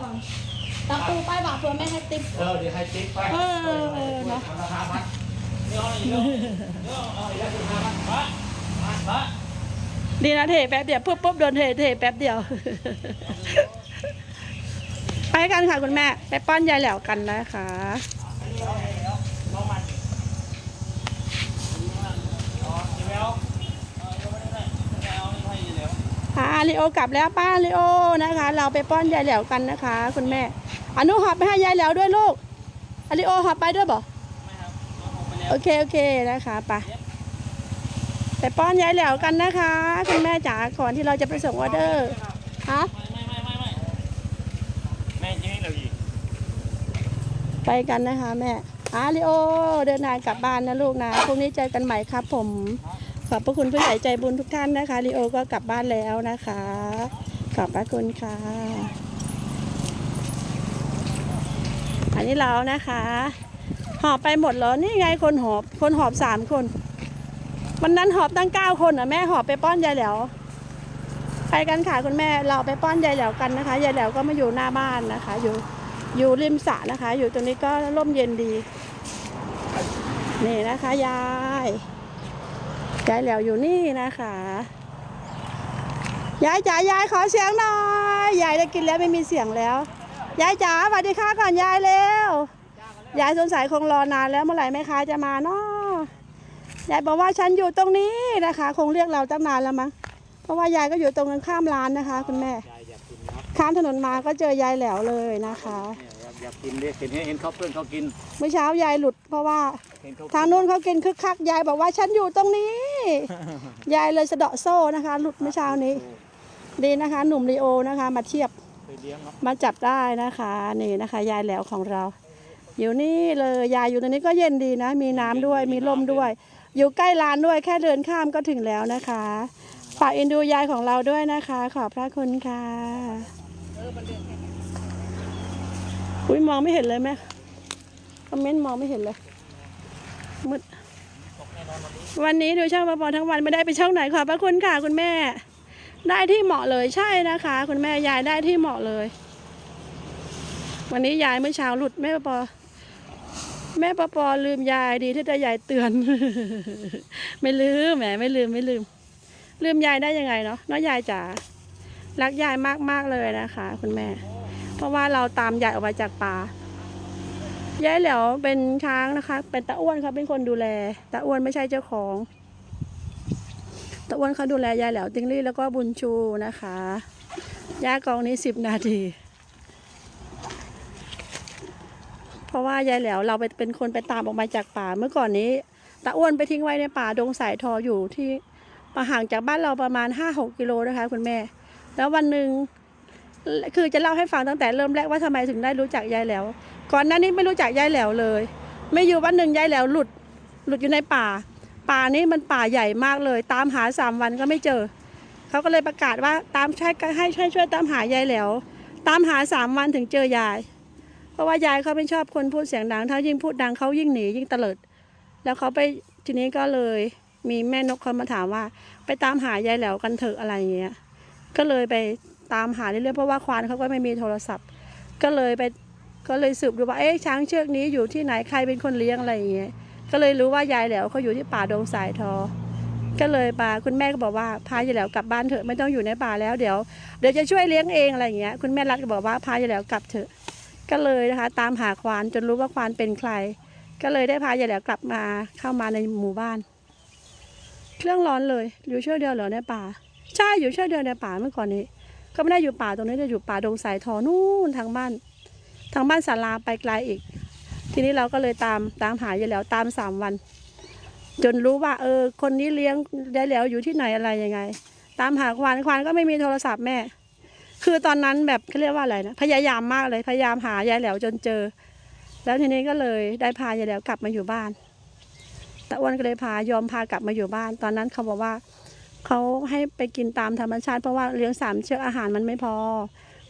ก่อนตะปูไปบอกเพื่อไม่ให้ติดเออเดี๋ยวให้ติ๊กไปเออเออเออเนอะทำราคามันเดี๋ยวเอาอีกแล้วเดี๋ยวเอาอีกแล้วคุณพามันมามามาดีนะเทแป๊บเดียวปุ๊บปุ๊บโดนเทเทแป๊บเดียว ไปกันค่ะคุณแม่ไปป้อนยายแหลวกันนะคะ น้องมันอ๋อเดี๋ยวเอาเอาไม่ได้ไม่ได้เอาไม่ให้เดี๋ ยวพาลิโอกลับแล้วป้าลิโอนะคะ เราไปป้อนยายแหลวกันนะคะ คุณแม่อนุหอบไปให้ยายแหลวด้วยลูกอลิโอหอบไปด้วยบ่ไม่ครับเอาออกไปแล้วโอเคโอเคนะคะไปไปป้อนยายแหลวกันนะคะ คุณแม่จ๋าก่อนที่เราจะไปส่งออเดอร์ฮะไม่ไม่ไม่ไม่ไม่แม่ยังไม่เราอีกไปกันนะคะ แม่อาลิโอเดินทางกลับบ้านนะลูกนะพรุ่งนี้เจอกันใหม่ครับผม ขอบพระคุณผู้ใหญ่ใจบุญทุกท่านนะคะลิโอก็กลับบ้านแล้วนะคะ ขอบพระคุณค่ะ อันนี้เรานะคะ หอบไปหมดเหรอนี่ไงคนหอบคนหอบสามคน วันนั้นหอบตั้งเก้าคนอะแม่หอบไปป้อนยายแหลวไปกันค่ะคุณแม่เราไปป้อนยายแหลวกันนะคะยายแหลวก็มาอยู่หน้าบ้านนะคะ อยู่อยู่ริมสระนะคะ อยู่ตรงนี้ก็ร่มเย็นดี นี่นะคะยาย ยายแหลวอยู่นี่นะคะ ยายจ๋ายายขอเสียงหน่อย ยายได้กินแล้วไม่มีเสียงแล้ว ยายจ๋าสวัสดีค่ะก่อนยายเร็วยายสงสัยคงรอนานแล้วเมื่อไหร่แม่ค้าจะมาเนาะยายบอกว่าฉันอยู่ตรงนี้นะคะ คงเรียกเราตั้งนานแล้วมั้ง เพราะว่ายายก็อยู่ตรงกันข้ามร้านนะคะ คุณแม่ยายอยากกินนะข้ามถนนมาก็เจอยายแหลวเลยนะคะเนี่ยอยากกินเรียกเห็นเห็นเขาเพื่อนเขากิน เมื่อเช้ายายหลุดเพราะว่าเห็นเขาทางนู้นเขากินคึกคักยายบอกว่าฉันอยู่ตรงนี้ ยายเลยสะเดาะโซ่นะคะ หลุดเมื่อเช้านี้ ดีนะคะ หนุ่มลีโอนะคะ มาเทียบเคยเลี้ยงเนาะมาจับได้นะคะนี่นะคะ ยายแหลวของเรา อยู่นี่เลยยายอยู่ตรงนี้ก็เย็นดีนะ มีน้ำด้วยมีลมด้วย อยู่ใกล้ร้านด้วยแค่เดินข้ามก็ถึงแล้วนะคะฝากเอ็นดูยายของเราด้วยนะคะ ขอบพระคุณค่ะอุ้ยมองไม่เห็นเลยแม่คอมเมนต์มองไม่เห็นเลยมืด วันนี้ดูช่องปปทั้งวันไม่ได้ไปช่องไหนขอบพระคุณค่ะคุณแม่ ได้ที่เหมาะเลยใช่นะคะ คุณแม่ยายได้ที่เหมาะเลย วันนี้ยายเมื่อเช้าหลุดแม่ปปแม่ปปลืมยายดีที่ได้ยายเตือน ไม่ลืมแหมไม่ลืมไม่ลืม ลืมยายได้ยังไงเนาะเนาะยายจ๋ารักยายมากมากๆเลยนะคะ คุณแม่ เพราะว่าเราตามยายออกมาจากป่า ยายแหลวเป็นช้างนะคะ เป็นตาอ้วนเขาเป็นคนดูแลตาอ้วนไม่ใช่เจ้าของตะอ้วนเขาดูแลยายแหลวติงลี่แล้วก็บุญชูนะคะย่ากองนี้สิบนาที เพราะว่ายายแหลวเราไปเป็นคนไปตามออกมาจากป่าเมื่อก่อนนี้ตะอ้วนไปทิ้งไว้ในป่าดงสายทออยู่ที่มาห่างจากบ้านเราประมาณห้าหกกิโลนะคะ คุณแม่ แล้ววันหนึ่งคือจะเล่าให้ฟังตั้งแต่เริ่มแรกว่าทำไมถึงได้รู้จักยายแหลว ก่อนหน้านี้ไม่รู้จักยายแหลวเลย ไม่อยู่วันหนึ่งยายแหลวหลุด หลุดอยู่ในป่า ป่านี้มันป่าใหญ่มากเลย ตามหาสามวันก็ไม่เจอ เขาก็เลยประกาศว่าตามช่วยให้ช่วยช่วยตามหายายแหลวตามหาสามวันถึงเจอยาย เพราะว่ายายเขาไม่ชอบคนพูดเสียงดังถ้ายิ่งพูดดังเขายิ่งหนียิ่งเตลิด แล้วเขาไปทีนี้ก็เลยมีแม่นกเขามาถามว่า ไปตามหายายแหลวกันเถอะอะไรอย่างเงี้ย ก็เลยไปตามหาเรื่อยๆเพราะว่าควานเขาก็ไม่มีโทรศัพท์ ก็เลยไป ก็เลยสืบดูว่าเอ๊ะช้างเชือกนี้อยู่ที่ไหนใครเป็นคนเลี้ยงอะไรอย่างเงี้ยก็เลยรู้ว่ายายแหลวเขาอยู่ที่ป่าดงสายทอ ก็เลยปาคุณแม่ก็บอกว่าพายายแหลวกลับบ้านเถอะไม่ต้องอยู่ในป่าแล้วเดี๋ยวเดี๋ยวจะช่วยเลี้ยงเองอะไรอย่างเงี้ยคุณแม่รัฐก็บอกว่าพายายแหลวกลับเถอะ ก็เลยนะคะ ตามหาควานจนรู้ว่าควานเป็นใคร ก็เลยได้พายายแหลวกลับมาเข้ามาในหมู่บ้าน เครื่องร้อนเลยอยู่เชือกเดียวเหรอในป่าใช่อยู่เชือกเดียวในป่าเมื่อก่อนนี้ ก็ไม่ได้อยู่ป่าตรงนี้จะอยู่ป่าดงสายทอนู่นทางบ้าน ทางบ้านศาลาไปไกลอีก ทีนี้เราก็เลยตามตามหายายแล้วตามสามวัน จนรู้ว่า เออ คนนี้เลี้ยงยายแล้วอยู่ที่ไหนอะไรยังไง ตามหาควานควานก็ไม่มีโทรศัพท์แม่ คือตอนนั้นแบบเขาเรียกว่าอะไรนะพยายามมากเลยพยายามหายายแล้วจนเจอ แล้วทีนี้ก็เลยได้พายายแล้วกลับมาอยู่บ้านตะอ้วนก็เลยพายอมพากลับมาอยู่บ้าน ตอนนั้นเขาบอกว่าเขาให้ไปกินตามธรรมชาติเพราะว่าเลี้ยงสามเชือกอาหารมันไม่พอ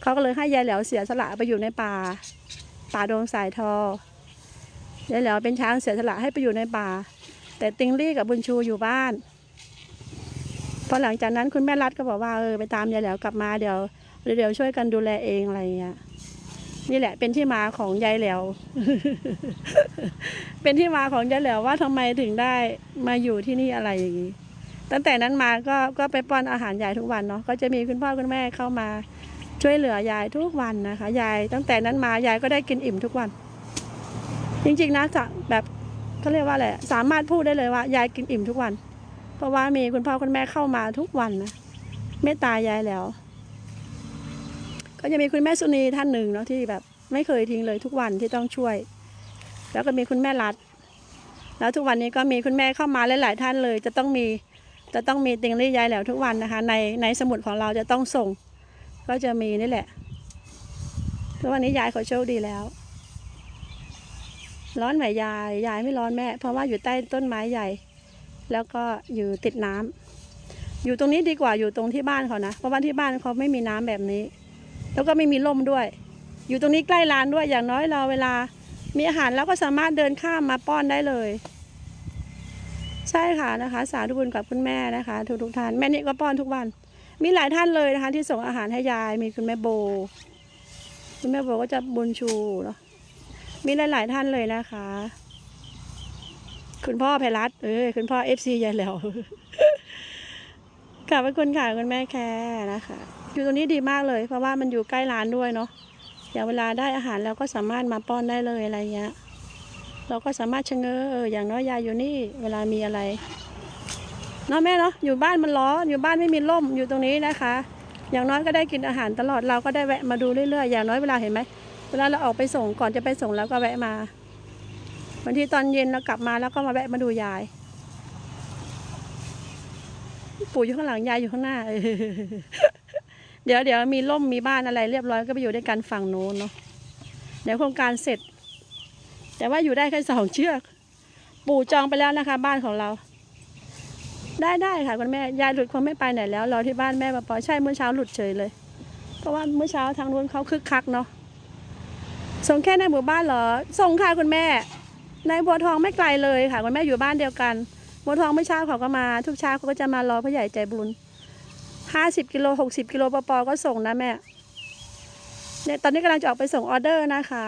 เขาก็เลยให้ยายแหลวเสียสละไปอยู่ในป่า ป่าดงสายทอยายแหลวเป็นช้างเสียสละให้ไปอยู่ในป่า แต่ติงลี่กับบุญชูอยู่บ้านพอหลังจากนั้นคุณแม่รัฐก็บอกว่าเออไปตามยายแหลวกลับมาเดี๋ยวเดี๋ยวช่วยกันดูแลเองอะไรอย่างเงี้ยนี่แหละเป็นที่มาของยายแหลว เป็นที่มาของยายแหลวว่าทำไมถึงได้มาอยู่ที่นี่อะไรอย่างนี้ ตั้งแต่นั้นมาก็ก็ไปป้อนอาหารยายทุกวันเนาะ ก็จะมีคุณพ่อคุณแม่เข้ามา ช่วยเหลือยายทุกวันนะคะ ยายตั้งแต่นั้นมายายก็ได้กินอิ่มทุกวัน จริงๆนะจะแบบเขาเรียกว่าอะไรสามารถพูดได้เลยว่ายายกินอิ่มทุกวัน เพราะว่ามีคุณพ่อคุณแม่เข้ามาทุกวันนะเมตตายายแล้ว ก็จะมีคุณแม่สุนีท่านหนึ่งเนาะที่แบบ ไม่เคยทิ้งเลยทุกวันที่ต้องช่วย แล้วก็มีคุณแม่รัดแล้วทุกวันนี้ก็มีคุณแม่เข้ามาหลายๆท่านเลย จะต้องมีจะต้องมีติงลี่ยายแล้วทุกวันนะคะ ในในสมุดของเราจะต้องส่ง ก็จะมีนี่แหละทุกวันนี้ยายเขาโชคดีแล้ว ร้อนไหมยาย ยายไม่ร้อนแม่ เพราะว่าอยู่ใต้ต้นไม้ใหญ่ แล้วก็อยู่ติดน้ำอยู่ตรงนี้ดีกว่าอยู่ตรงที่บ้านเขานะ เพราะว่าที่บ้านเขาไม่มีน้ำแบบนี้ แล้วก็ไม่มีร่มด้วย อยู่ตรงนี้ใกล้ร้านด้วย อย่างน้อยเราเวลา มีอาหารแล้วก็สามารถเดินข้ามมาป้อนได้เลยใช่ค่ะนะคะ สาธุบุญกับคุณแม่นะคะทุกทุกๆท่านแม่นี่ก็ป้อนทุกวัน มีหลายท่านเลยนะคะ ที่ส่งอาหารให้ยาย มีคุณแม่โบ คุณแม่โบก็จะบุญชูเนาะมีหลาย ๆ ท่านเลยนะคะ คุณพ่อไพรัตเออคุณพ่อเอฟซียายแล้วขอบพระคุณค่ะคุณแม่แคร์นะคะ อยู่ตรงนี้ดีมากเลย เพราะว่ามันอยู่ใกล้ร้านด้วยเนาะอย่างเวลาได้อาหารเราก็สามารถมาป้อนได้เลยอะไรเงี้ย เราก็สามารถชะเง้ออย่างน้อยยายอยู่นี่ เวลามีอะไร เนาะแม่เนาะอยู่บ้านมันร้อนอยู่บ้านไม่มีร่มอยู่ตรงนี้นะคะ อย่างน้อยก็ได้กินอาหารตลอดเราก็ได้แวะมาดูเรื่อยๆอย่างน้อยเวลาเห็นไหมเวลาเราออกไปส่งก่อนจะไปส่งแล้วก็แวะมาบางทีตอนเย็นเรากลับมาแล้วก็มาแวะมาดูยาย ปู่อยู่ข้างหลังยายอยู่ข้างหน้าเออเดี๋ยวเดี๋ยวมีร่มมีบ้านอะไรเรียบร้อยก็ไปอยู่ด้วยกันฝั่งโน้นเนาะเดี๋ยวโครงการเสร็จ แต่ว่าอยู่ได้แค่สองเชือก ปู่จองไปแล้วนะคะ บ้านของเรา ได้ได้ค่ะคุณแม่ยายหลุดคงไม่ไปไหนแล้วรอที่บ้านแม่มาปอยใช่เมื่อเช้าหลุดเฉยเลย เพราะว่าเมื่อเช้าทางนู้นเขาคึกคักเนาะส่งแค่ในหมู่บ้านเหรอส่งค่ะคุณแม่ในบัวทองไม่ไกลเลยค่ะคุณแม่อยู่บ้านเดียวกันบัวทองเมื่อเช้าเขาก็มา ทุกเช้าเขาก็จะมารอพ่อใหญ่ใจบุญห้าสิบกิโลหกสิบกิโลปอปอก็ส่งนะแม่เนี่ยตอนนี้กำลังจะออกไปส่งออเดอร์นะคะ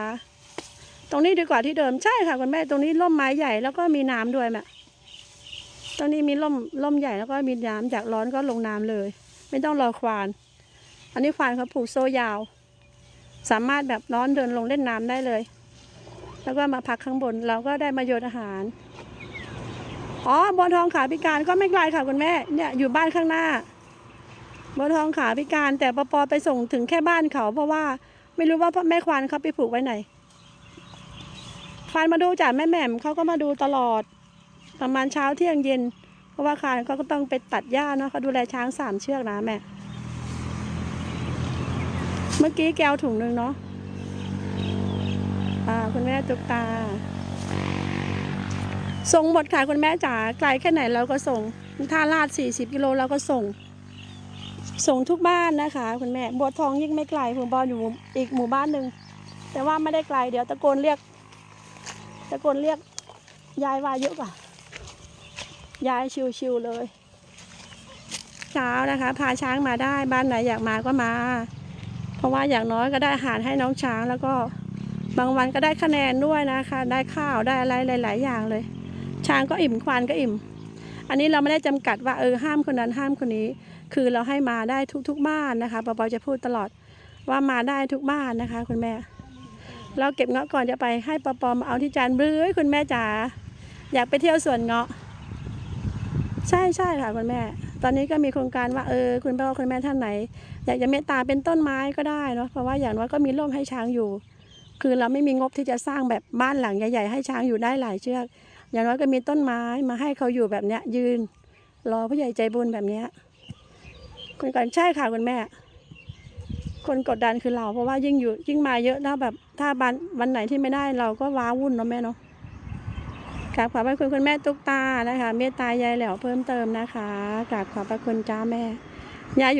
ตรงนี้ดีกว่าที่เดิมใช่ค่ะคุณแม่ตรงนี้ร่มไม้ใหญ่แล้วก็มีน้ำด้วยแม่ ตรงนี้มีร่มร่มใหญ่แล้วก็มีน้ำจากร้อนก็ลงน้ำเลย ไม่ต้องรอควาน อันนี้ควานเขาผูกโซ่ยาว สามารถแบบร้อนเดินลงเล่นน้ำได้เลย แล้วก็มาพักข้างบนเราก็ได้มาโยนอาหารอ๋อบัวทองขาพิการก็ไม่ไกลค่ะคุณแม่เนี่ยอยู่บ้านข้างหน้าบัวทองขาพิการแต่ปอปอไปส่งถึงแค่บ้านเขาเพราะว่าไม่รู้ว่าพ่อแม่ควานเขาไปผูกไว้ไหนควานมาดูจากแม่แหม่มเขาก็มาดูตลอด ประมาณเช้าเที่ยงเย็น เพราะว่าคานเขาก็ต้องไปตัดหญ้าเนาะเขาดูแลช้างสามเชือกนะแม่ เมื่อกี้แก้วถุงหนึ่งเนาะอ่าคุณแม่ตุกตา ส่งหมดค่ะคุณแม่จ๋าไกลแค่ไหนเราก็ส่งท่าลาด 40 กิโลเราก็ส่ง ส่งทุกบ้านนะคะ คุณแม่บัวทองยิ่งไม่ไกลผมบอลอยู่อีกหมู่บ้านหนึ่งแต่ว่าไม่ได้ไกลเดี๋ยวตะโกนเรียก ตะโกนเรียกยายว่าเยอะกว่า ยายชิวๆเลย เช้านะคะ พาช้างมาได้บ้านไหนอยากมาก็มา เพราะว่าอย่างน้อยก็ได้อาหารให้น้องช้างแล้วก็บางวันก็ได้คะแนนด้วยนะคะ ได้ข้าวได้อะไรหลาย ๆ อย่างเลย ช้างก็อิ่มควานก็อิ่ม อันนี้เราไม่ได้จำกัดว่าเออห้ามคนนั้นห้ามคนนี้ คือเราให้มาได้ทุก ๆ บ้านนะคะปอปอจะพูดตลอดว่ามาได้ทุกบ้านนะคะ คุณแม่ เราเก็บเงาะก่อนจะไปให้ปอปอมาเอาที่จานเบื้อคุณแม่จ๋าอยากไปเที่ยวสวนเงาะ ใช่ใช่ค่ะคุณแม่ ตอนนี้ก็มีโครงการว่าเออคุณพ่อคุณแม่ท่านไหน อยากจะเมตตาเป็นต้นไม้ก็ได้เนาะเพราะว่าอย่างน้อยก็มีร่มให้ช้างอยู่ คือเราไม่มีงบที่จะสร้างแบบบ้านหลังใหญ่ๆให้ช้างอยู่ได้หลายเชือก อย่างน้อยก็มีต้นไม้มาให้เขาอยู่แบบเนี้ย ยืน รอผู้ใหญ่ใจบุญแบบเนี้ยคุณกันใช่ค่ะคุณแม่ คนกดดันคือเรา เพราะว่ายิ่งอยู่ยิ่งมาเยอะถ้าแบบถ้าบันวันไหนที่ไม่ได้เราก็ว้าวุ่นเนาะแม่เนาะ กราบขอบพระคุณคุณแม่ตุ๊กตานะคะ เมตตายายแหลวเพิ่มเติมนะคะกราบขอบพระคุณจ้าแม่ยายอยู่